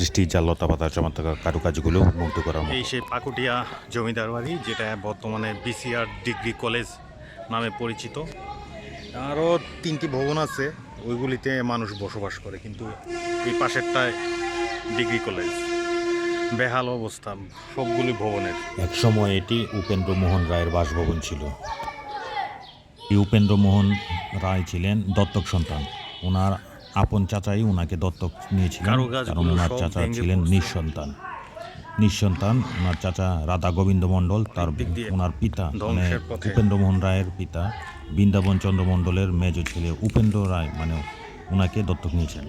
সৃষ্টি যা লতাপাতা চমৎকার কারুকাজগুলো মুগ্ধ মতো। এই সেই পাকুটিয়া জমিদার বাড়ি যেটা বর্তমানে বিসিআর ডিগ্রি কলেজ নামে পরিচিত। আরও তিনটি ভবন আছে ওইগুলিতে মানুষ বসবাস করে কিন্তু এই পাশেরটায় ডিগ্রি কলেজ। বেহাল অবস্থা সবগুলি ভবনের। এক সময় এটি উপেন্দ্র মোহন রায়ের বাসভবন ছিল। এই উপেন্দ্র মোহন রায় ছিলেন দত্তক সন্তান। ওনার আপন চাচাই ওনাকে দত্তক নিয়েছিলেন। কারণ ওনার চাচা ছিলেন নিঃসন্তান। নিঃসন্তান ওনার চাচা রাধা গোবিন্দ মণ্ডল তার ওনার পিতা মানে উপেন্দ্রমোহন উপেন্দ্র মোহন রায়ের পিতা বৃন্দাবন চন্দ্র মণ্ডলের মেজ ছেলে উপেন্দ্র রায় মানে ওনাকে দত্তক নিয়েছেন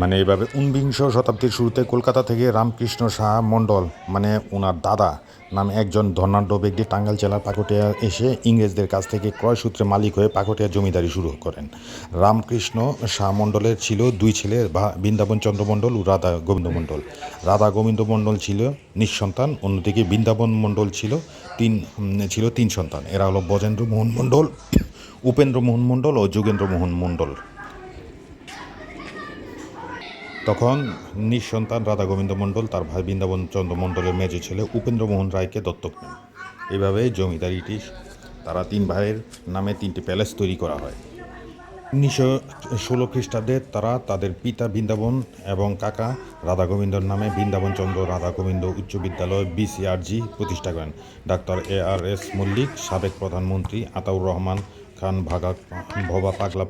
মানে এইভাবে ঊনবিংশ শতাব্দীর শুরুতে কলকাতা থেকে রামকৃষ্ণ শাহ মণ্ডল মানে ওনার দাদা নামে একজন ধনাঢ্য ব্যক্তি টাঙ্গাইল জেলার পাকটিয়া এসে ইংরেজদের কাছ থেকে ক্রয়সূত্রে মালিক হয়ে পাকটিয়া জমিদারি শুরু করেন। রামকৃষ্ণ শাহ মণ্ডলের ছিল দুই ছেলে বৃন্দাবন চন্দ্র মণ্ডল ও রাধা গোবিন্দ মণ্ডল। রাধা গোবিন্দ মণ্ডল ছিল নিঃসন্তান, অন্যদিকে বৃন্দাবন মণ্ডল ছিল তিন ছিল তিন সন্তান। এরা হলো বজেন্দ্র মোহন মণ্ডল উপেন্দ্র মোহন মণ্ডল ও যোগেন্দ্র মোহন মণ্ডল। তখন নিঃসন্তান রাধা গোবিন্দ মণ্ডল, তার ভাই বৃন্দাবন চন্দ্র মণ্ডলের মেজে ছেলে উপেন্দ্রমোহন রায়কে দত্তক নেন। এইভাবে জমিদারিটি তারা তিন ভাইয়ের নামে তিনটি প্যালেস তৈরি করা হয়। উনিশশো ষোলো খ্রিস্টাব্দে তারা তাদের পিতা বৃন্দাবন এবং কাকা রাধা গোবিন্দর নামে বৃন্দাবন চন্দ্র রাধা গোবিন্দ উচ্চ বিদ্যালয় বিসিআরজি প্রতিষ্ঠা করেন। Doctor A R S Mallick, সাবেক প্রধানমন্ত্রী আতাউর রহমান খান, ভাগা ভবা পাগলা